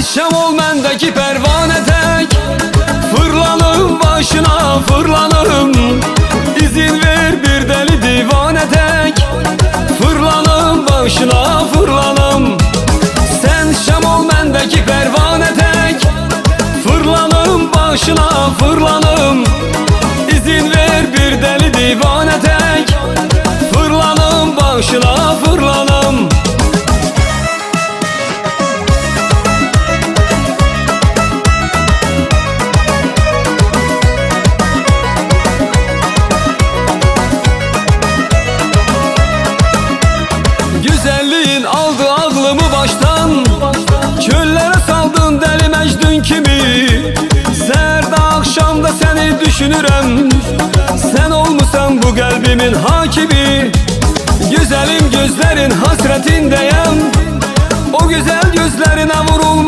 şam ol mendeki pervane tek. Fırlanım başına fırlanım İzin ver bir deli divane tek. Fırlanım başına fırlanım Sen şam ol mendeki pervane tek. Fırlanım başına fırlanım İzin ver bir deli divane tek. Fırlanım başına fırlanım kimi? Serde akşamda seni düşünürem Sen olmusan bu kalbimin hakimi Güzelim gözlerin hasretindeyim. O güzel gözlerine vurulmuş